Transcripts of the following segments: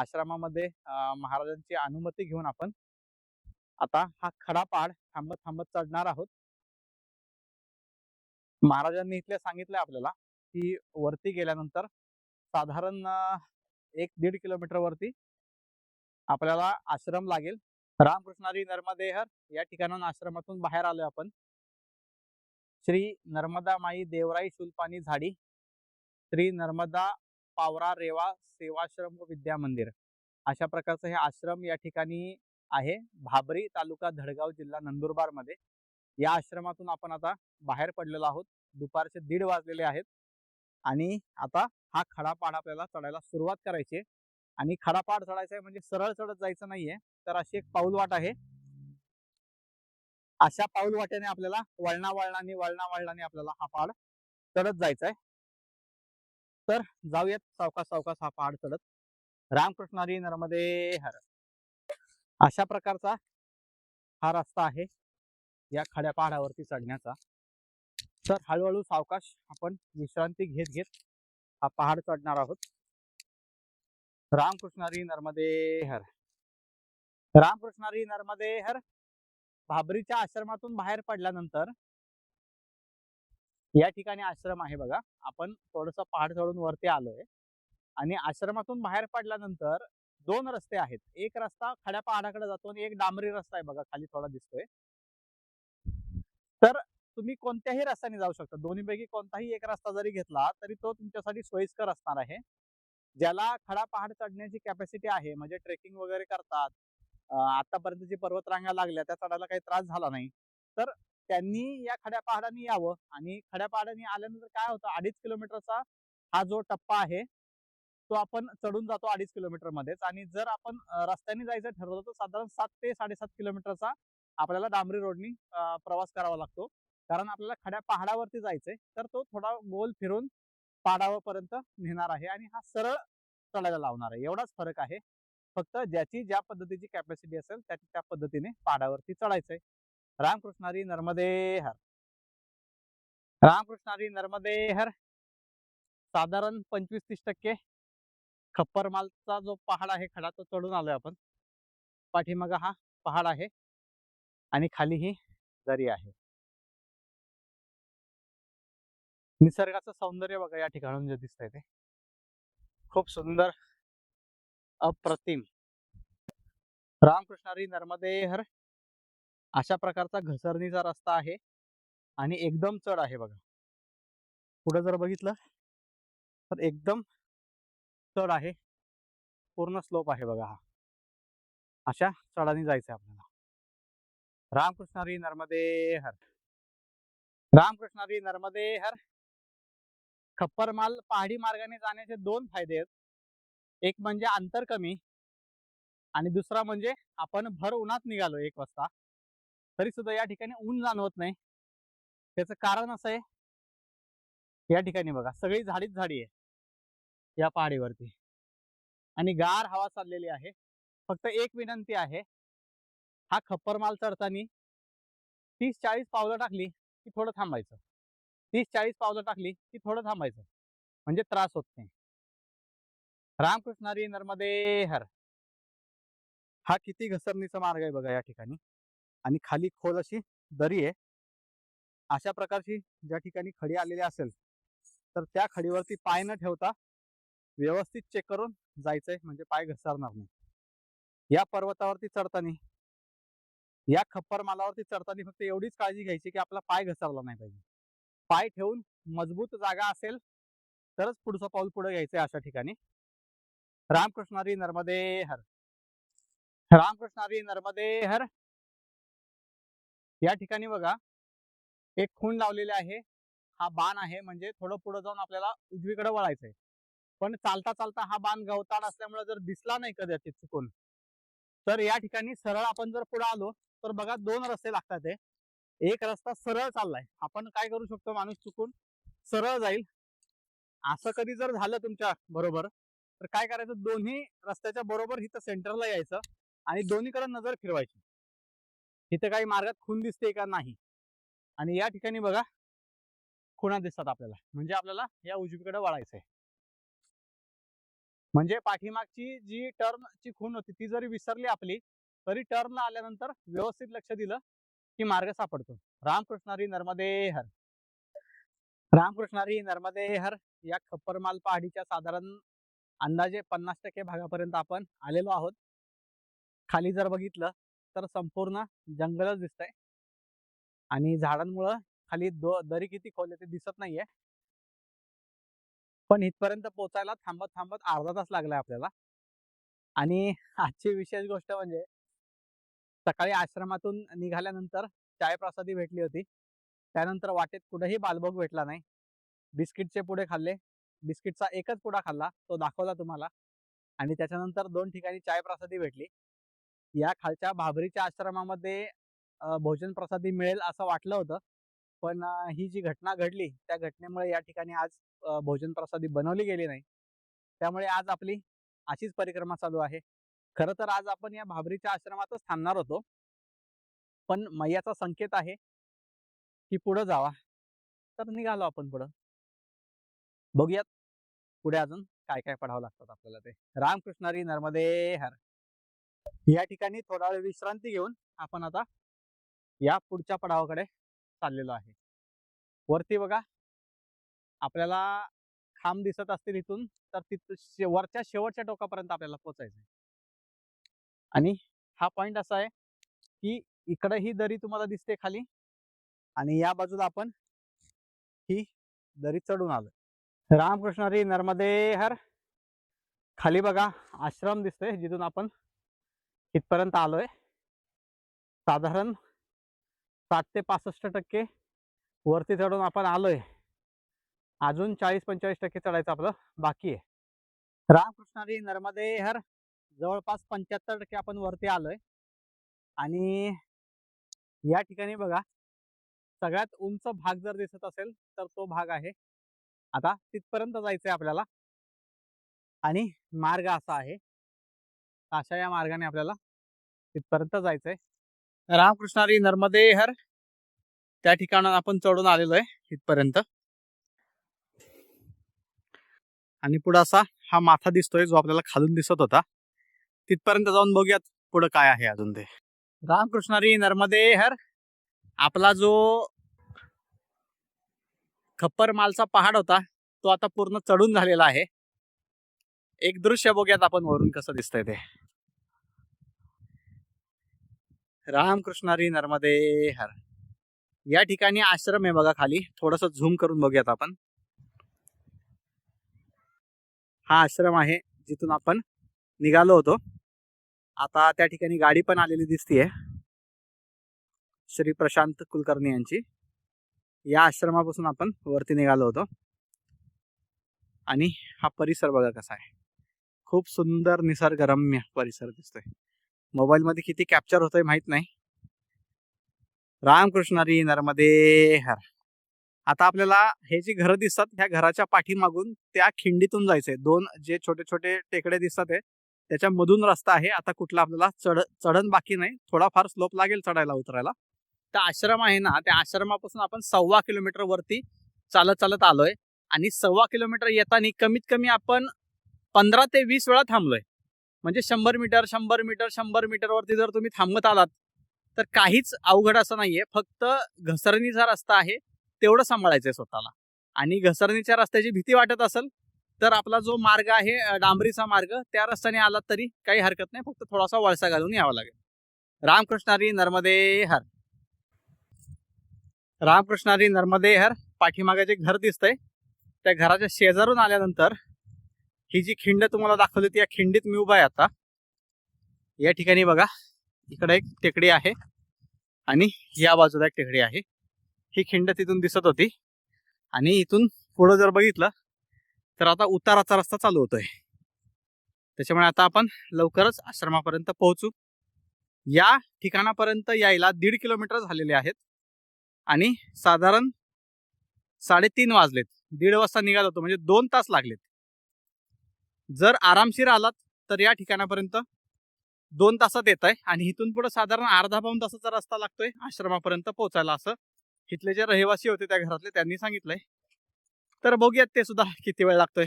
आश्रमामध्ये महाराजांची अनुमती घेऊन आपण आता हा खडा पाड थांबत थांबत चढणार आहोत. महाराजांनी इथले सांगितलंय आपल्याला की वरती गेल्यानंतर साधारण एक दीड किलोमीटर वरती आपल्याला आश्रम लागेल. रामकृष्णारी नर्मदेहर या ठिकाणाहून आश्रमातून बाहेर आलोय आपण. श्री नर्मदा माई देवराई शुल्पानी झाडी श्री नर्मदा पावरा रेवा सेवाश्रम व विद्या मंदिर. अशा प्रकारचं हे आश्रम या ठिकाणी आहे. भाबरी तालुका धडगाव जिल्हा नंदुरबारमध्ये या आश्रमातून आपण आता बाहेर पडलेलो आहोत. दुपारचे दीड वाजलेले आहेत. आणि आता हा खडापाड आपल्याला चढायला सुरुवात करायची आहे. आणि खडापाड चढायचा आहे म्हणजे सरळ चढत जायचं नाहीये. तर अशी एक पाऊलवाट आहे. अशा पाऊल आपल्याला वळणा वळणाने वळणा वळणाने आपल्याला हा पाड चढत जायचा आहे. तर जाऊयात सावकाश सावकाश हा पहाड चढत. रामकृष्णारी नर्मदे हर. अशा प्रकारचा हा रस्ता आहे या खड्या पहाडावरती चढण्याचा. तर हळूहळू सावकाश आपण विश्रांती घेत घेत हा पहाड चढणार आहोत. रामकृष्णारी नर्मदे हर. रामकृष्णारी नर्मदे हर. भाबरीच्या आश्रमातून बाहेर पडल्यानंतर या ठिकाणी आश्रम आहे बघा. आपण थोडस पहाड चढून वरती आलोय. आणि आश्रमातून बाहेर पडल्यानंतर दोन रस्ते आहेत. एक रस्ता खड्या पहाडाकडे जातो आणि एक डांबरी रस्ता आहे बघा खाली थोडा दिसतोय. तर तुम्ही कोणत्याही रस्त्याने जाऊ शकता. दोन्हीपैकी कोणताही एक रस्ता जरी घेतला तरी तो तुमच्यासाठी सोयीस्कर असणार आहे. ज्याला खडा पहाड चढण्याची कॅपॅसिटी आहे म्हणजे ट्रेकिंग वगैरे करतात आतापर्यंत जी पर्वतरांगा लागल्या त्या चढायला काही त्रास झाला नाही. तर त्यांनी या खड्या पहाडाने यावं. आणि खड्या पहाडाने आल्यानंतर काय होतं? अडीच किलोमीटरचा हा जो टप्पा आहे तो आपण चढून जातो अडीच किलोमीटर मध्येच आणि जर आपण रस्त्याने जायचं ठरवलं तर साधारण सात ते साडेसात किलोमीटरचा आपल्याला डांबरी रोडनी प्रवास करावा लागतो. कारण आपल्याला खड्या पहाडावरती जायचंय तर तो थोडा गोल फिरून पहाडावरपर्यंत नेणार आहे आणि हा सरळ चढायला लावणार आहे. एवढाच फरक आहे. फक्त ज्याची ज्या पद्धतीची कॅपॅसिटी असेल त्या त्या पद्धतीने पहाडावरती चढायचंय. रामकृष्णारी नर्मदे हर. रामकृष्णारी नर्मदे हर. साधारण पंचवीस तीस टक्के खप्परमालचा जो पहाड आहे खडा तो चढून आलोय आपण. पाठीमाग हा पहाड आहे आणि खाली ही दरी आहे. निसर्गाचं सौंदर्य बघा या ठिकाणून जे दिसतंय ते. खूप सुंदर अप्रतिम. रामकृष्णारी नर्मदे हर. अशा प्रकारचा घसरणीचा रस्ता आहे आणि एकदम चढ आहे बघा. पुढं जर बघितलं तर एकदम चढ आहे. पूर्ण स्लोप आहे बघा हा. अशा चढाने जायचं आहे आपल्याला रामकृष्णारी नर्मदे हर. रामकृष्णारी नर्मदे हर. खप्परमाल पहाडी मार्गाने जाण्याचे दोन फायदे आहेत. एक म्हणजे अंतर कमी आणि दुसरा म्हणजे आपण भर उन्हात निघालो एक वाजता. तरी सुद्धा या ठिकाणी ऊन जाणवत नाही. त्याचं कारण असं आहे या ठिकाणी बघा सगळी झाडीच झाडी आहे या पहाडीवरती. आणि गार हवा चाललेली आहे फक्त एक विनंती आहे हा खप्परमाल चढताना तीस चाळीस पावलं टाकली की थोडं थांबायचं. तीस चाळीस पावलं टाकली की थोडं थांबायचं म्हणजे त्रास होत नाही. रामकृष्णारी नर्मदे हर. हा किती घसरणीचा मार्ग आहे बघा या ठिकाणी. आणि खाली खोल अशी दरी आहे. अशा प्रकारची ज्या ठिकाणी खडी आलेली असेल तर त्या खडीवरती पाय न ठेवता व्यवस्थित चेक करून जायचंय म्हणजे पाय घसरणार नाही. या पर्वतावरती चढताना या खप्पर मालावरती चढताना फक्त एवढीच काळजी घ्यायची की आपला पाय घसरला नाही पाहिजे. पाय ठेवून मजबूत जागा असेल तरच पुढचं पाऊल पुढे घ्यायचंय अशा ठिकाणी. रामकृष्णारी नर्मदे हर. रामकृष्णारी नर्मदे हर. या ठिकाणी बघा एक खूण लावलेले आहे. हा बाण आहे म्हणजे थोडं पुढे जाऊन आपल्याला उजवीकडे वळायचंय. पण चालता चालता हा बाण गवताड असल्यामुळे जर दिसला नाही कदाचित चुकून तर या ठिकाणी सरळ आपण जर पुढे आलो तर बघा दोन रस्ते लागतात ते एक रस्ता सरळ चाललाय. आपण काय करू शकतो माणूस चुकून? सरळ जाईल. असं कधी जर झालं तुमच्या बरोबर तर काय करायचं? दोन्ही रस्त्याच्या बरोबर इथं सेंटरला यायचं आणि दोन्हीकडे नजर फिरवायची. इथे काही मार्गात खून दिसते का नाही? आणि या ठिकाणी बघा खुणा दिसतात आपल्याला. म्हणजे आपल्याला या उजवीकडे वळायचंय. म्हणजे पाठीमागची जी टर्नची खून होती ती जरी विसरली आपली तरी टर्नला आल्यानंतर व्यवस्थित लक्ष दिलं की मार्ग सापडतो. रामकृष्णारी नर्मदे हर. रामकृष्णारी नर्मदे हर या खप्परमाल पहाडीच्या साधारण अंदाजे पन्नास टक्के भागापर्यंत आपण आलेलो आहोत. खाली जर बघितलं तर संपूर्ण जंगलच दिसतंय. आणि झाडांमुळं खाली दो दरी किती खोल आहे ते दिसत नाहीये. पण इथपर्यंत पोहोचायला थांबत थांबत अर्धा तास लागलाय आपल्याला. आणि आजची विशेष गोष्ट म्हणजे सकाळी आश्रमातून निघाल्यानंतर चाय प्रसादी भेटली होती. त्यानंतर वाटेत कुठेही बालभोग भेटला नाही. बिस्किटचे पुढे खाल्ले. बिस्किटचा एकच पुडा खाल्ला तो दाखवला तुम्हाला. आणि त्याच्यानंतर दोन ठिकाणी चाय प्रसादी भेटली. या खालच्या भाबरीच्या आश्रमामध्ये भोजन प्रसादी मिळेल असं वाटलं होतं. पण ही जी घटना घडली त्या घटनेमुळे या ठिकाणी आज भोजन प्रसादी बनवली गेली नाही. त्यामुळे आज आपली अशीच परिक्रमा चालू आहे. खरं तर आज आपण या भाबरीच्या आश्रमातच थांबणार होतो. पण मैयाचा संकेत आहे की पुढं जावा. तर निघालो आपण पुढं. बघूयात पुढे अजून काय काय पडावं लागतात आपल्याला ते. रामकृष्णारी नर्मदे हर. या ठिकाणी थोडा वेळ विश्रांती घेऊन आपण आता या पुढच्या पडावाकडे चाललेलो आहे. वरती बघा. आपल्याला खांब दिसत असतील इथून तर तिथं वरच्या शेवटच्या टोकापर्यंत आपल्याला पोचायचं आहे आणि हा पॉइंट असा आहे की इकडे ही दरी तुम्हाला दिसते खाली आणि या बाजूला आपण ही दरी चढून आलो रामकृष्णारी नर्मदे हर. खाली बघा आश्रम दिसतोय जिथून आपण इथपर्यंत आलोय. साधारण साठ ते पासष्ट टक्के वरती चढून आपण आलोय. अजून चाळीस पंचेचाळीस टक्के चढायचं आपलं बाकी आहे. रामकृष्णारी नर्मदे हर जवळपास पंच्याहत्तर टक्के आपण वरती आलोय. आणि या ठिकाणी बघा सगळ्यात उंच भाग जर दिसत असेल तर तो भाग आहे. आता तिथपर्यंत जायचंय आपल्याला. आणि मार्ग असा आहे. अशा या मार्गाने आपल्याला तिथपर्यंत जायचंय. रामकृष्णारी नर्मदे हर. त्या ठिकाणावर आपण चढून आलेलो आहे इथपर्यंत. आणि पुढे असा हा माथा दिसतोय जो आपल्याला खालून दिसत होता. तिथपर्यंत जाऊन बघूयात पुढे काय आहे अजून ते. रामकृष्णारी नर्मदे हर. आपला जो खप्पर मालचा पहाड होता तो आता पूर्ण चढून झालेला आहे. एक दृश्य बघूयात आपण वरून कसं दिसतंय ते. रामकृष्णारी नर्मदे हर. या ठिकाणी आश्रम आहे बघा खाली. थोडस झूम करून बघूयात आपण. हा आश्रम आहे जिथून आपण निघालो होतो. आता त्या ठिकाणी गाडी पण आलेली दिसतीये. श्री प्रशांत कुलकर्णी यांची. या आश्रमापासून आपण वरती निघालो होतो. आणि हा परिसर बघा कसा आहे. खूप सुंदर निसर्गरम्य परिसर दिसतोय. मोबाईलमध्ये किती कॅप्चर होतोय माहीत नाही. रामकृष्णारी नर्मदे हर. आता आपल्याला हे जी घरं दिसतात ह्या घराच्या पाठीमागून त्या खिंडीतून जायचंय. दोन जे छोटे छोटे टेकडे दिसतात आहे त्याच्या मधून रस्ता आहे. आता कुठला आपल्याला चढ चढण बाकी नाही. थोडाफार स्लोप लागेल चढायला उतरायला. त्या आश्रम आहे ना त्या आश्रमापासून आपण सव्वा किलोमीटर वरती चालत चालत आलोय. आणि सव्वा किलोमीटर येताना कमीत कमी आपण पंधरा ते वीस वेळा थांबलोय. म्हणजे शंभर मीटर शंभर मीटर शंभर मीटर वरती जर तुम्ही थांबत आलात तर काहीच अवघड असं नाहीये. फक्त घसरणीचा रस्ता आहे तेवढं सांभाळायचंय स्वतःला. आणि घसरणीच्या रस्त्याची भीती वाटत असेल तर आपला जो मार्ग आहे डांबरीचा मार्ग त्या रस्त्याने आलात तरी काही हरकत नाही. फक्त थोडासा वळसा घालून यावा लागेल. रामकृष्णारी नर्मदे हर. रामकृष्णारी नर्मदे हर पाठीमागे जे घर दिसतंय त्या घराच्या शेजारून आल्यानंतर ही जी खिंड तुम्हाला दाखवली होती या खिंडीत मी उभा आहे आता. या ठिकाणी बघा इकडे एक टेकडी आहे आणि या बाजूला एक टेकडी आहे. ही खिंड तिथून दिसत होती आणि इथून पुढं जर बघितलं तर आता उताराचा रस्ता चालू होतोय. त्याच्यामुळे आता आपण लवकरच आश्रमापर्यंत पोहोचू. या ठिकाणापर्यंत यायला दीड किलोमीटर झालेले आहेत आणि साधारण साडेतीन वाजलेत. दीड वाजता निघालो होतो म्हणजे दोन तास लागलेत. जर आरामशीर आलात तर या ठिकाणापर्यंत दोन तासात येत आहे आणि इथून पुढे साधारण अर्धा पाऊन तासाचा रस्ता लागतोय आश्रमापर्यंत पोहोचायला असं. इथले जे रहिवासी होते त्या घरातले त्यांनी सांगितलंय. तर बघूयात ते सुद्धा किती वेळ लागतोय.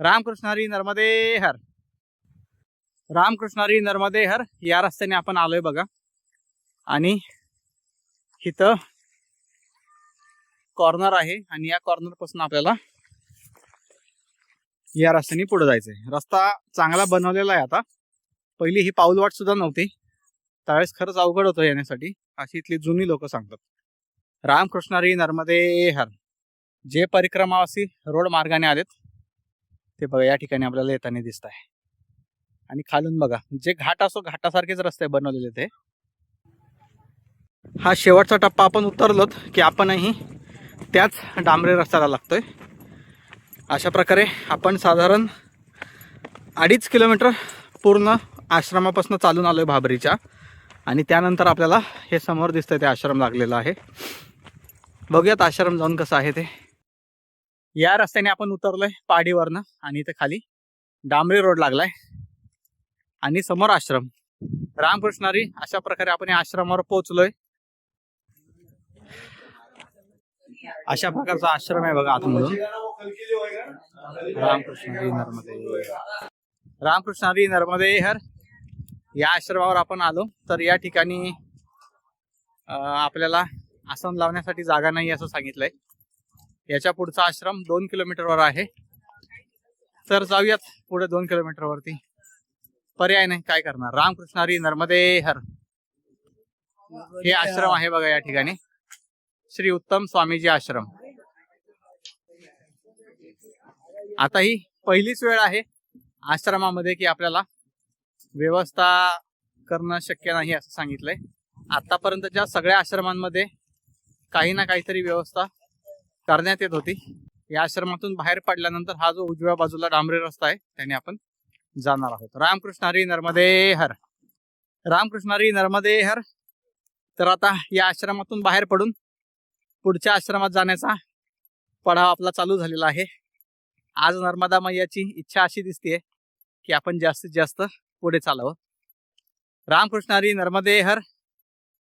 रामकृष्ण हरी नर्मदे हर. रामकृष्णारी नर्मदे हर या रस्त्याने आपण आलोय बघा. आणि इथं कॉर्नर आहे आणि या कॉर्नरपासून आपल्याला या रस्त्याने पुढे जायचंय. रस्ता चांगला बनवलेला आहे आता. पहिली ही पाऊलवाट सुद्धा नव्हती. त्यावेळेस खरंच अवघड होतं येण्यासाठी. अशी इथली जुनी लोक सांगतात. रामकृष्णारी नर्मदे हर. जे परिक्रमावासी रोड मार्गाने आलेत ते बघा या ठिकाणी आपल्याला येताना दिसत आहे आणि खालून बघा जे घाट असो घाटासारखेच रस्ते बनवलेले ते. हा शेवटचा टप्पा आपण उतरलोत की आपणही त्याच डांबरे रस्त्याला लागतोय. अशा प्रकारे आपण साधारण अडीच किलोमीटर पूर्ण आश्रमापासून चालून आलोय भाबरीच्या आणि त्यानंतर आपल्याला हे समोर दिसतंय ते आश्रम लागलेलं आहे. बघूयात आश्रम जाऊन कसं आहे ते. या रस्त्याने आपण उतरलोय पहाडीवरनं आणि इथे खाली डांबरी रोड लागलाय. आणि समोर आश्रम. रामकृष्णारी अशा प्रकारे आपण या आश्रमावर पोहोचलोय. अशा प्रकारचा आश्रम आहे बघा आतमधून. रामकृष्णारी नर्मदे. नर्मदे हर. या आश्रमावर आपण आलो तर या ठिकाणी आपल्याला आसन लावण्यासाठी जागा नाही असं सांगितलंय. याच्या पुढचा आश्रम दोन किलोमीटरवर आहे. तर जाऊयात पुढे दोन किलोमीटर वरती पर्याय नाही काय करणार? रामकृष्णारी नर्मदे हर. हे आश्रम आहे बघा या ठिकाणी. श्री उत्तम स्वामीजी आश्रम. आता ही पहिलीच वेळ आहे आश्रमामध्ये की आपल्याला व्यवस्था करणं शक्य नाही असं सांगितलंय. आतापर्यंतच्या सगळ्या आश्रमांमध्ये काही ना काहीतरी व्यवस्था करण्यात येत होती या आश्रमातून बाहेर पडल्यानंतर हा जो उजव्या बाजूला डांबरी रस्ता आहे त्याने आपण जाणार आहोत. रामकृष्ण हरी नर्मदे हर. रामकृष्ण हरी नर्मदे हर. तर आता या आश्रमातून बाहेर पडून पुढच्या आश्रमात जाण्याचा पडाव आपला चालू झालेला आहे. आज नर्मदा मैयाची इच्छा अशी दिसते की आपण जास्तीत जास्त पुढे चालावं. रामकृष्ण हरी नर्मदे हर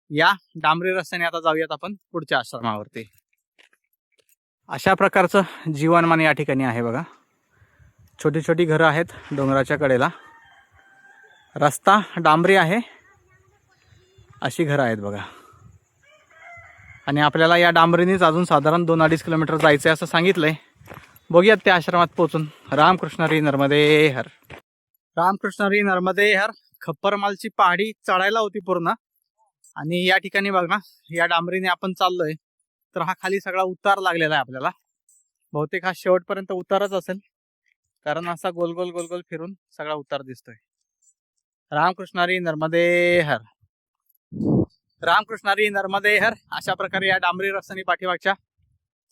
या डांबरी रस्त्याने आता जाऊयात आपण पुढच्या आश्रमावरती. अशा प्रकारचं जीवनमान या ठिकाणी आहे बघा. छोटी छोटी घरं आहेत डोंगराच्या कडेला. रस्ता डांबरी आहे. अशी घरं आहेत बघा. आणि आपल्याला या डांबरीनेच अजून साधारण दोन अडीच किलोमीटर जायचं आहे असं सांगितलंय. बघूयात त्या आश्रमात पोहोचून. रामकृष्णरी नर्मदे हर. रामकृष्णरी नर्मदे हर. खप्परमालची पहाडी चढायला होती पूर्ण. आणि या ठिकाणी बघ ना या डांबरीने आपण चाललोय. तर हा खाली सगळा उतार लागलेला आहे आपल्याला. बहुतेक हा शेवटपर्यंत उतारच असेल. कारण असा गोल गोल गोल गोल फिरून सगळा उतार दिसतोय. रामकृष्णारी नर्मदे हर. रामकृष्णारी नर्मदे हर. अशा प्रकारे या डांबरी रस्त्याने पाठीमागच्या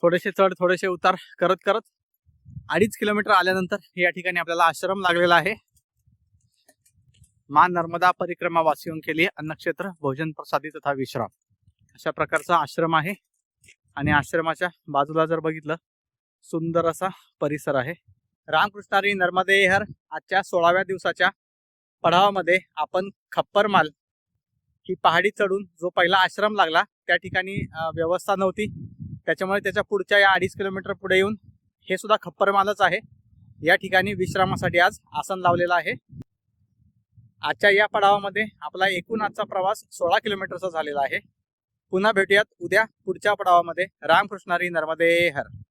थोडेसे चढ थोडेसे उतार करत करत अडीच किलोमीटर आल्यानंतर या ठिकाणी आपल्याला आश्रम लागलेला आहे. मा नर्मदा परिक्रमा वासियों के लिए अन्नक्षेत्र भोजन प्रसादी तथा विश्राम. अशा प्रकारचा आश्रम आहे. आणि आश्रमाच्या बाजूला जर बघितलं सुंदर असा परिसर आहे. रामकृष्णारी नर्मदे हर आजच्या सोळाव्या दिवसाच्या पडावामध्ये आपण खप्परमाल ही पहाडी चढून जो पहिला आश्रम लागला त्या ठिकाणी व्यवस्था नव्हती. त्याच्यामुळे त्याच्या पुढच्या या अडीच किलोमीटर पुढे येऊन हे सुद्धा खप्परमालच आहे. या ठिकाणी विश्रामासाठी आज आसन लावलेलं आहे. आजच्या या पडावामध्ये आपला एकूण आजचा प्रवास सोळा किलोमीटरचा झालेला आहे. पुन्हा भेटूयात उद्या पुढच्या पडावामध्ये. रामकृष्णारी नर्मदे हर.